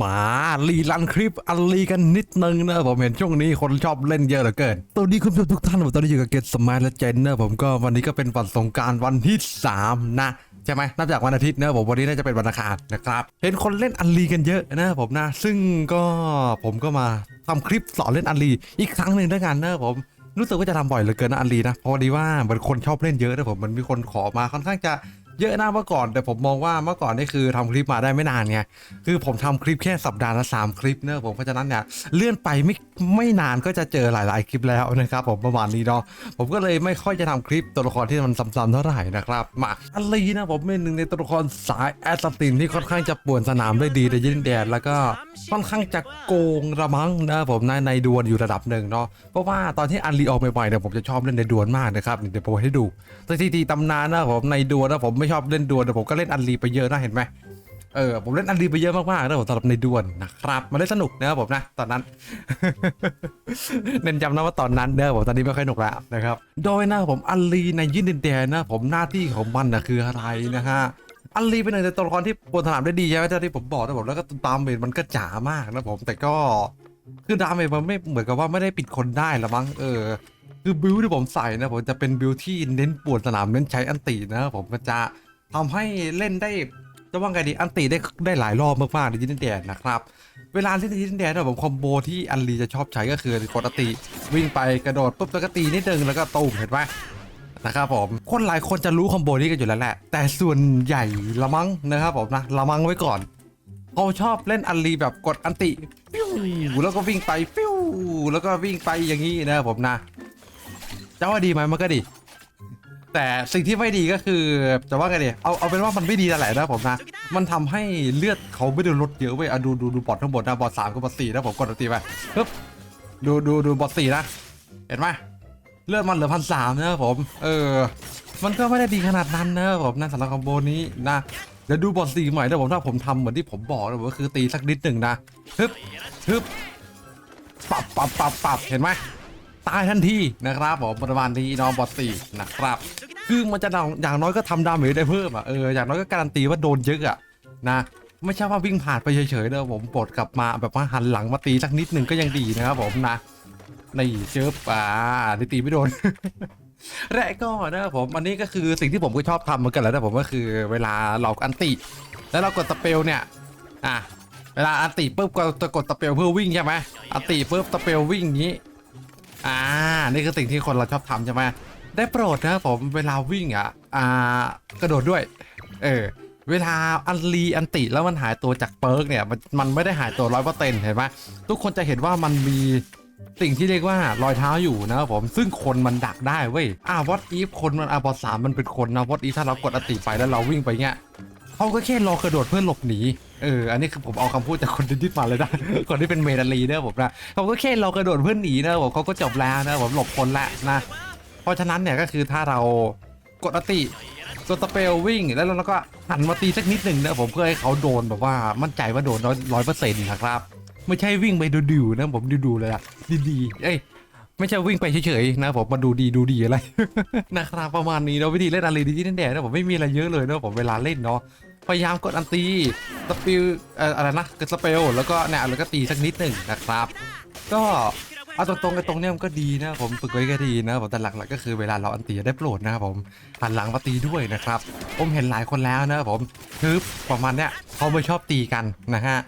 มารีลันคลิปอันลีกันนิดนึงนะผมเห็นช่วงนี้คนชอบเล่นเยอะเหลือเกินตอนนี้คุณผู้ชมทุกท่านผมตอนนี้อยู่กับเกตสมัยและเจนเนะผมก็วันนี้ก็เป็นวันสงการวันที่ 3 นะใช่ไหมนับจากวันอาทิตย์นะผมวันนี้น่าจะเป็นวันอังคารนะครับเห็นคนเล่นอันลีกันเยอะนะผมนะซึ่งก็ผมก็มาทำคลิปสอนเล่นอันลีอีกครั้งหนึ่งด้วยกันนะผมรู้สึกว่าจะทำบ่อยเหลือเกินนะอันลีนะเพราะดีว่าเหมือนคนชอบเล่นเยอะนะผมมันมีคนขอมาค่อนข้างจะ เยอะนะเมื่อก่อน แต่ผมมองว่าเมื่อก่อนนี่คือทำคลิปมาได้ไม่นานไงคือผมทำคลิปแค่สัปดาห์ละสามคลิปเนอะผมเพราะฉะนั้นเนี่ยเลื่อนไปไม่ ไม่นานก็จะเจอหลาย ๆ คลิปแล้วนะครับผมประมาณนี้เนาะผมก็เลยไม่ค่อยจะทำคลิปตัวละครที่มันซ้ำๆเท่าไหร่นะครับมาอันลีนะผมเป็นหนึ่งในตัวละครสายแอสตินที่ค่อนข้างจะป่วนสนามได้ดีในยินแดนแล้วก็ค่อนข้างจะโกงระมังนะผมนในดวลอยู่ระดับหนึ่งเนาะเพราะว่าตอนที่อันลีออกใหม่ๆเนี่ยผมจะชอบเล่นในดวลมากนะครับเดี๋ยวผมให้ดูสถิติตำนานนะผมในดวลนะผมไม่ชอบเล่นดวลแต่ผมก็เล่นอันลีไปเยอะนะเห็นไหม เออผมเล่นอันลีไปเยอะมากๆนะผมสำหรับในดวลนะครับมันเล่นสนุกนะครับผมนะตอนนั้น เน้นจำนะว่าตอนนั้นเด้อผมตอนนี้ไม่ค่อยหนุกแล้วนะครับโดยนะผมอันลีในยินดินแดนนะผมหน้าที่ของมันนะคืออะไรนะฮะอันลีเป็นหนึ่งในตัวละครที่บนสนามได้ดีใช่ไหมที่ผมบอกนะผมแล้วก็ตามเมจมันก็จ๋ามากนะผมแต่ก็คือดาเมจมันไม่เหมือนกับว่าไม่ได้ปิดคนได้ละมั้งเออคือบิวที่ผมใส่นะผมจะเป็นบิวที่เน้นปวดสนามเน้นใช้อันตินะผมมันจะทำให้เล่นได้ จะว่าไงดีอันติได้ได้หลายรอบมากๆในยินแดนนะครับ เวลาเล่นในยินแดนนะผมคอมโบที่อันลีจะชอบใช้ก็คือกดอันติวิ่งไปกระโดดปุ๊บแล้วก็ตีนิดนึงแล้วก็ตูมเห็นไหมนะครับผมคนหลายคนจะรู้คอมโบนี้กันอยู่แล้วแหละ แต่ส่วนใหญ่ละมั้งนะครับผมนะละมั้งไว้ก่อนเขาชอบเล่นอันลีแบบกดอันติฟิวแล้วก็วิ่งไปฟิวแล้วก็วิ่งไปอย่างนี้นะครับผมนะจะว่าดีไหมมันก็ดี แต่สิ่งที่ไม่ดีก็คือจะว่าไงดีเอาเอาเป็นว่ามันไม่ดีนั่นแหละนะผมนะ มันทำให้เลือดเขาไม่ได้ลดเยอะเว้ยอะดูดูดูบอททั้งหมดนะบอทสามกับบอทสี่นะผมกดติไปปึ๊บดูดูดูบอทสี่นะเห็นไหมเลือดมันเหลือพันสามนะผม เออ มันก็ไม่ได้ดีขนาดนั้นนะผมนะสำหรับคอมโบนี้นะเดี๋ยวดูบอทสี่ใหม่นะผมถ้าผมทำเหมือนที่ผมบอกนะผมก็คือตีสักนิดหนึ่งนะฮึบฮึบปับปับปับปับเห็นไหม ตายทันทีนะครับผมประมาณนี้น้องบอทสี่นะครับ คือมันจะอย่างน้อยก็ทำดาเมจได้เพิ่มอะเอออย่างน้อยก็การันตีว่าโดนเยอะอะนะไม่ใช่ว่าวิ่งผ่านไปเฉยๆนะผมปลดกลับมาแบบว่าหันหลังมาตีสักนิดหนึ่งก็ยังดีนะครับผมนะนี่เจอป่านี่ตีไม่โดนและก็นะครับผมอันนี้ก็คือสิ่งที่ผมก็ชอบทำเหมือนกันแหล้วนะผมก็คือเวลาเราอันติ แล้วเรากดสเปลเนี่ยอะเวลาอันติปุ๊บก็จะกดสเปลเพื่อวิ่งใช่ไหมอันติปุ๊บสเปลวิ่งอย่างนี้ อ่า นี่คือสิ่งที่คนเราชอบทำใช่ไหมได้โปรดนะผมเวลาวิ่งอะ อ่ากระโดดด้วย เออ เวลาอันลีอันติแล้วมันหายตัวจากเปิร์กเนี่ย มันไม่ได้หายตัวร้อยเปอร์เซ็นต์เห็นไหมทุกคนจะเห็นว่ามันมีสิ่งที่เรียกว่ารอยเท้าอยู่นะครับผมซึ่งคนมันดักได้เว้ยอ่าวอตอีฟคนมันอาบอสามมันเป็นคนนะวอตอีฟถ้าเรากดอันติไปแล้วเราวิ่งไปเงี้ยเขาก็แค่รอกระโดดเพื่อหลบหนี เออ อันนี้คือผมเอาคำพูดจากคนที่มาเลยนะ คนที่เป็นเมดัลลีเนอร์ผมนะเขาก็แค่เรอกระโดดเพื่อนหนีนะผมเขาก็จบแล้วนะผมหลบคนละนะ เพราะฉะนั้นเนี่ยก็คือถ้าเรากดอันติกดสเปลวิ่งแล้วเราก็หันมาตีสักนิดหนึ่งนะผมเพื่อให้เขาโดนแบบว่ามั่นใจว่าโดนร้อยเปอร์เซ็นต์นะครับ ไม่ใช่วิ่งไปดูๆนะผมดูๆเลยอะดีๆเอ้ยไม่ใช่วิ่งไปเฉยๆนะผมมาดูดีดูดีอะไรนะครับประมาณนี้เนาะวิธีเล่นอะไรดิจิทัลแดนนะผมไม่มีอะไรเยอะเลยเนาะผมเวลาเล่นเนาะ พยายามกดอันตีสปิลเอ่ออะไรนะกดสเปลแล้วก็เนี่ยแล้วก็ตีสักนิดหนึ่งนะครับ ก็ เอาตรงๆไอ้ตรงเนี้ยมันก็ดีนะผมฝึกไว้ก็ดีนะผมแต่หลักๆก็คือเวลาเราอันตีได้โปรดนะครับผมหันหลังมาตีด้วยนะครับ ผมเห็นหลายคนแล้วนะครับผมคือประมาณเนี้ยเขาไม่ชอบตีกันนะฮะ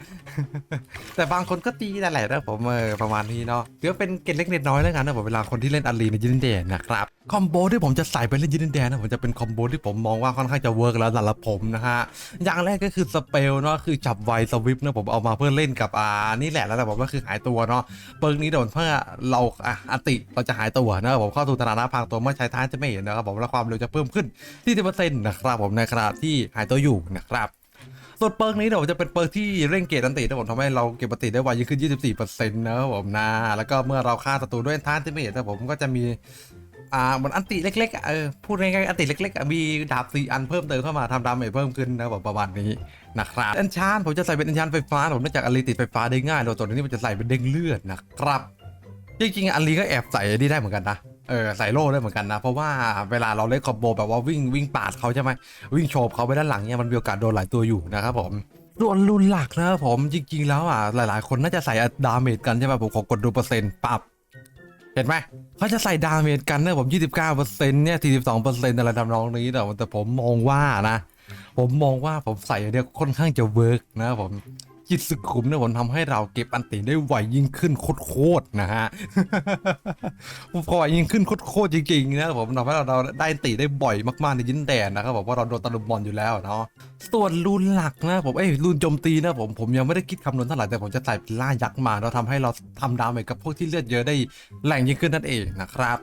แต่บางคนก็ตีนั่นแหละนะผมเออประมาณนี้เนาะถือว่าเป็นเกณฑ์เล็กเน็ดน้อยแล้วกันนะผมเวลาคนที่เล่นอารีในยินเดนนะครับคอมโบที่ผมจะใส่ไปเล่นยินเดนนะผมจะเป็นคอมโบที่ผมมองว่าค่อนข้างจะเวิร์กแล้วสำหรับผมนะฮะอย่างแรกก็คือสเปลเนาะคือจับไวสวิปนะผมเอามาเพื่อเล่นกับอ่านี่แหละแล้วแต่ผมก็คือหายตัวเนาะเปิร์กนี้โดนเพื่อเราอะอัติเราจะหายตัวนะครับผมเข้าสู่ตนานะพรางตัวเมื่อใช้ท้ายจะไม่เห็นนะครับผมและความเร็วจะเพิ่มขึ้นที่10%นะครับผมในขณะที่หายตัวอยู่นะครับส่วนเปิร์กนี้เดี๋ยวจะเป็นเปิร์กที่เร่งเกรดอันตินะผมทำให้เราเก็บอันติได้ไวยิ่งขึ้น 24%นะครับผมนะแล้วก็เมื่อเราฆ่าศัตรูด้วยท่านที่ไม่เห็นนะผมก็จะมีอ่าเหมือนอันติเล็กๆเออพูดง่ายๆอันติเล็กๆมีดาบสี่อันเพิ่มเติมเข้ามาทำดาเมจเพิ่มขึ้นนะครับประมาณนี้นะครับเอนชานผมจะใส่เป็นเอนชานไฟฟ้าผมเนื่องจากอันลีติดไฟฟ้าได้ง่ายโดยตัวนี้มันจะใส่เป็นเด้งเลือดนะครับ จริงๆอันลีก็แอบใส่นี่ได้เหมือนกันนะเออใส่โล่ได้เหมือนกันนะ เพราะว่าเวลาเราเล่นคอมโบแบบว่าวิ่งวิ่งปาดเขาใช่ไหมวิ่งโฉบเขาไปด้านหลังเนี่ยมันมีโอกาสโดนหลายตัวอยู่นะครับผมส่วนรุนหลักนะครับผมจริงๆแล้วอะหลายๆ คนน่าจะใส่ดาเมจกันใช่ไหมผมขอกดดูเปอร์เซ็นต์ปรับเห็นไหมเขาจะใส่ดาเมจกันเนะผม 29%เนี่ย 42%อะไรทำนองนี้แต่แต่ผมมองว่านะ ผมมองว่าผมใส่เนี้ยค่อนข้างจะเวิร์กนะครับผม จิตสุขุมเนี่ยผมทำให้เราเก็บอันติได้ไวยิ่งขึ้นโคตรๆนะฮะพอยิ่งขึ้นโคตรๆจริงๆนะผมทำให้เราเราได้อันติได้บ่อยมากๆในยินแดนนะครับผมว่าเราโดนตะลุมบอลอยู่แล้วเนาะส่วนรูนหลักนะผมเอ้ยรูนโจมตีนะผมผมยังไม่ได้คิดคำนวณเท่าไหร่แต่ผมจะใส่ล่ายักษ์มาเราทำให้เราทำดาเมจกับพวกที่เลือดเยอะได้แรงยิ่งขึ้นนั่นเองนะครับ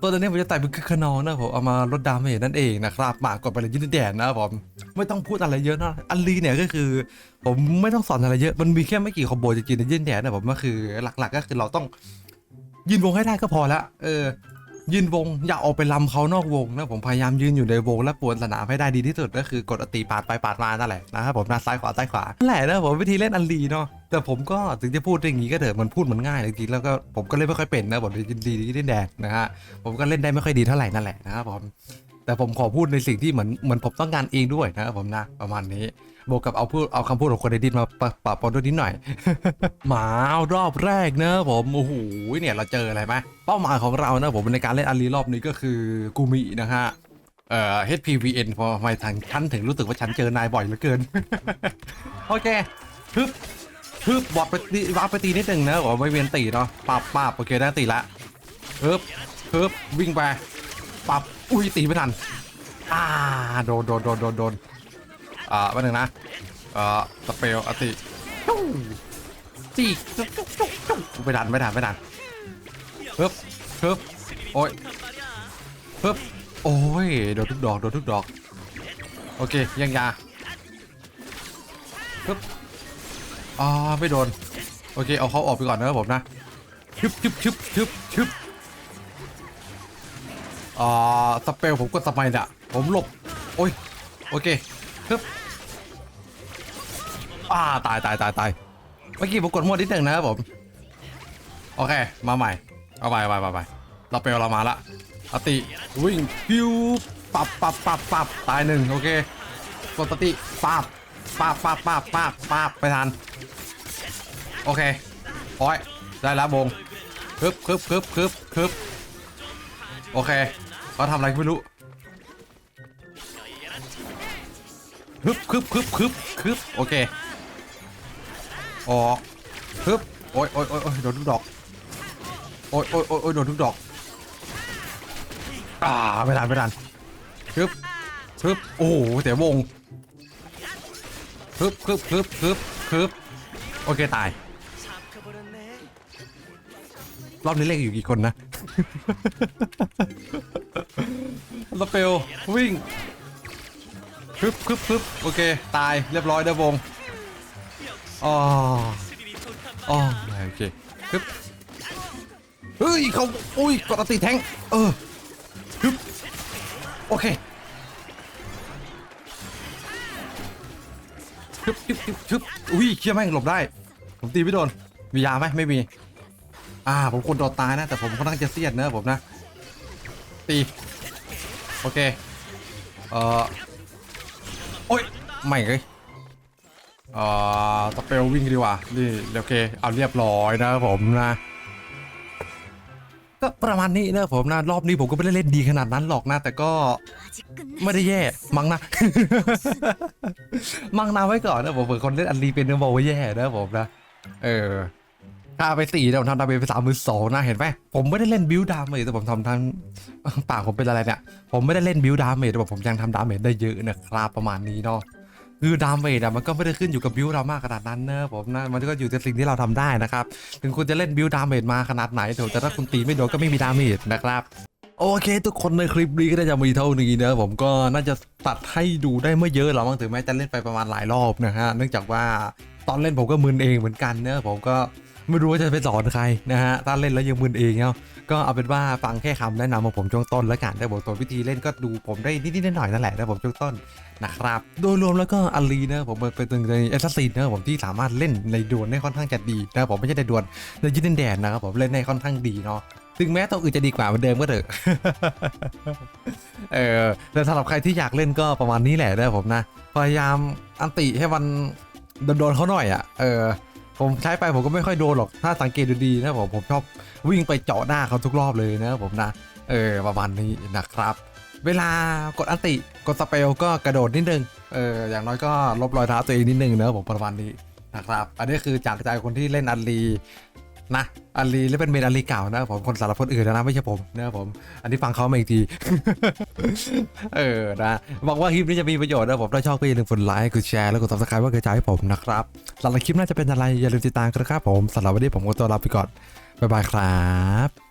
ตัวนี้ผมจะใส่เป็นคึกขนองนะผมเอามาลดดาเมจนั่นเองนะครับมากดไปเลยยินแดนนะผมไม่ต้องพูดอะไรเยอะนะอันลีเนี่ยก็คือ ผมไม่ต้องสอนอะไรเยอะมันมีแค่ไม่กี่คอมโบจริงๆในยินแดนนะผมก็คือหลักๆก็คือเราต้องยืนวงให้ได้ก็พอละเออยืนวงอย่าออกไปลำเขานอกวงนะผมพยายามยืนอยู่ในวงและปวนสนามให้ได้ดีที่สุดก็คือกดอติปาดไปปาดมานั่นแหละนะครับผมหน้าซ้ายขวาซ้ายขวานั่นแหละนะผมวิธีเล่นอันลีเนาะ แต่ผมก็ถึงจะพูดอย่างนี้ก็เถอะมันพูดมันง่ายจริงๆแล้วก็ผมก็เล่นไม่ค่อยเป็นนะผมยินดีที่เล่นแดงนะฮะผมก็เล่นได้ไม่ค่อยดีเท่าไหร่นั่นแหละนะครับผมแต่ผมขอพูดในสิ่งที่เหมือนเหมือนผมต้องการเองด้วยนะครับผมนะประมาณนี้บวกกับเอาพูดเอาคำพูดของคนในดินมาปะปะปนด้วยนิดหน่อย หมารอบแรกนะผมโอ้โหเนี่ยเราเจออะไรไหมเป้าหมายของเรานะผมในการเล่นอารีรอบนี้ก็คือกูมินะฮะเอ่อ HPVN พอทำไมทางฉันถึงรู้สึกว่าฉันเจอนายบ่อยเหลือเกินโอเคฮึบ ฮึบบอดไปตีวาร์ปไปตีนิดหนึ่งนะผมไม่เวียนตีเนาะปับปับโอเคได้ตีละฮึบฮึบวิ่งไปปับอุ้ยตีไม่ทันอ่าโดนโดนโดนโดนโดนอ่าแป๊บนึงนะเอ่อสเปลอติจีกจุกจุกจุกจุกไม่ดันไม่ดันไม่ดันเพิ่บเพิ่บโอ้ยเพิ่บโอ้ยโดนทุกดอกโดนทุกดอกโอเคยังยาเพิ่บ อ่าไม่โดน โอเค เอาเขาออกไปก่อนนะครับผมนะชึบชึบชึบชึบชึบอ่าสเปลผมกดสมัยน่ะ ผมหลบ โอ้ย โอเคชึบอ่าตายตายตายตายเมื่อกี้ผมกดมั่วนิดหนึ่งนะครับผม โอเค มาใหม่ เอาไปเอาไปไปเราเปลเรามาละอติวิ่งพิวปับปับปับปับตายหนึ่งโอเคกดสติปับ ปับปับปับปับปับไปทัน โอเคพอยได้แล้วบงคึบคึบคึบคึบคึบโอเคเขาทำอะไรไม่รู้คึบคึบคึบคึบคึบโอเคออกฮึบโอ้ยโอ้ยโอ้ยโดนทุกดอกโอ้ยโอ้ยโอ้ยโดนทุกดอกอ่าไม่ทันไม่ทันฮึบฮึบโอ้โหเสียวง ฮึบฮึบฮึบฮึบฮึบโอเคตาย รอบนี้เลขอยู่กี่คนนะสเปลวิ่งฮึบฮึบฮึบโอเค ตายเรียบร้อยเด้อวงอ๋ออ๋อโอเคฮึบเฮ้ยเขาอุ้ยกดติแทงเออฮึบโอเค ฮึบฮึบฮึบฮึบอุ้ยเคี้ยแม่งหลบได้ ผมตีไม่โดน มียาไหมไม่มี อ่า ผมคนโดนตายนะ แต่ผมค่อนข้างจะเสียดนะผมนะ ตี โอเค เอ่อ โอ้ย ไม่เลยเอ่อตะเปลวิ่งดีกว่า นี่โอเค เอาเรียบร้อยนะครับผมนะ ก็ประมาณนี้นะครับผมนะรอบนี้ผมก็ไม่ได้เล่นดีขนาดนั้นหรอกนะแต่ก็ไม่ได้แย่มั้งนะ มั้งนาไว้ก่อนนะผมเผื่อคนเล่นอันรีเป็นเนื้อบอกว่าแย่นะครับผมนะ เออถ้าไปสี่เดี๋ยวผมทำดาเมจไปสามมือสองนะเห็นไหมผมไม่ได้เล่นบิวดาเมจแต่ผมทำทั้งปากผมเป็นอะไรเนี่ยผมไม่ได้เล่นบิวดาเมจแต่ผมยังทำดาเมจได้เยอะนะครับประมาณนี้เนาะ คือดาเมจอะมันก็ไม่ได้ขึ้นอยู่กับบิวเรามากขนาดนั้นนะผมนะมันก็อยู่ที่สิ่งที่เราทำได้นะครับถึงคุณจะเล่นบิวดาเมจมาขนาดไหนเถอะแต่ถ้าคุณตีไม่โดนก็ไม่มีดาเมจนะครับโอเค ทุกคนในคลิปนี้ก็น่าจะมีเท่านี้นะผมก็น่าจะตัดให้ดูได้ไม่เยอะหรอกมั้งถึงแม้จะเล่นไปประมาณหลายรอบนะฮะเนื่องจากว่าตอนเล่นผมก็มึนเองเหมือนกันเนอะผมก็ไม่รู้ว่าจะไปสอนใครนะฮะถ้าเล่นแล้วยังมึนเองเนาะ ก็เอาเป็นว่าฟังแค่คำแนะนำของผมช่วงต้นแล้วกันแต่บอกตัววิธีเล่นก็ดูผมได้นิดๆหน่อยๆนั่นแหละนะผมช่วงต้นนะครับ โดยรวมแล้วก็อารีนะผมเป็นตึงในเอสซีนนะผมที่สามารถเล่นในดวลได้ค่อนข้างจะดีนะผมไม่ใช่ในดวลในยินแดนนะครับผมเล่นได้ค่อนข้างดีเนาะถึงแม้ตัวอื่นจะดีกว่าเหมือนเดิมก็เถอะ เออแต่สำหรับใครที่อยากเล่นก็ประมาณนี้แหละนะผมนะ พยายามอันติให้มันโดนโดนเขาหน่อยอะ เออ ผมใช้ไปผมก็ไม่ค่อยโดนหรอกถ้าสังเกตดูดีนะผมผมชอบวิ่งไปเจาะหน้าเขาทุกรอบเลยนะผมนะเออประมาณนี้นะครับ เวลากดอันติกดสเปลก็กระโดดนิดนึงเอออย่างน้อยก็ลบรอยเท้าตัวเองนิดนึงนะผมประมาณนี้นะครับ อันนี้คือจากใจคนที่เล่นอันรี นะอันลีและเป็นเมนอันลีเก่านะผมคนสารพัดอื่นนะไม่ใช่ผมนะครับผม อันนี้ฟังเขามาอีกที เออนะหวังว่าคลิปนี้จะมีประโยชน์นะผมถ้าชอบก็อย่าลืมกดไลค์กดแชร์แล้วกดติดตามว่ากระจายให้ผมนะครับสำหรับคลิปน่าจะเป็นอะไรอย่าลืมติดตามกันนะครับผมสำหรับวันนี้ผมก็ตัวลาไปก่อนบ๊ายบายครับ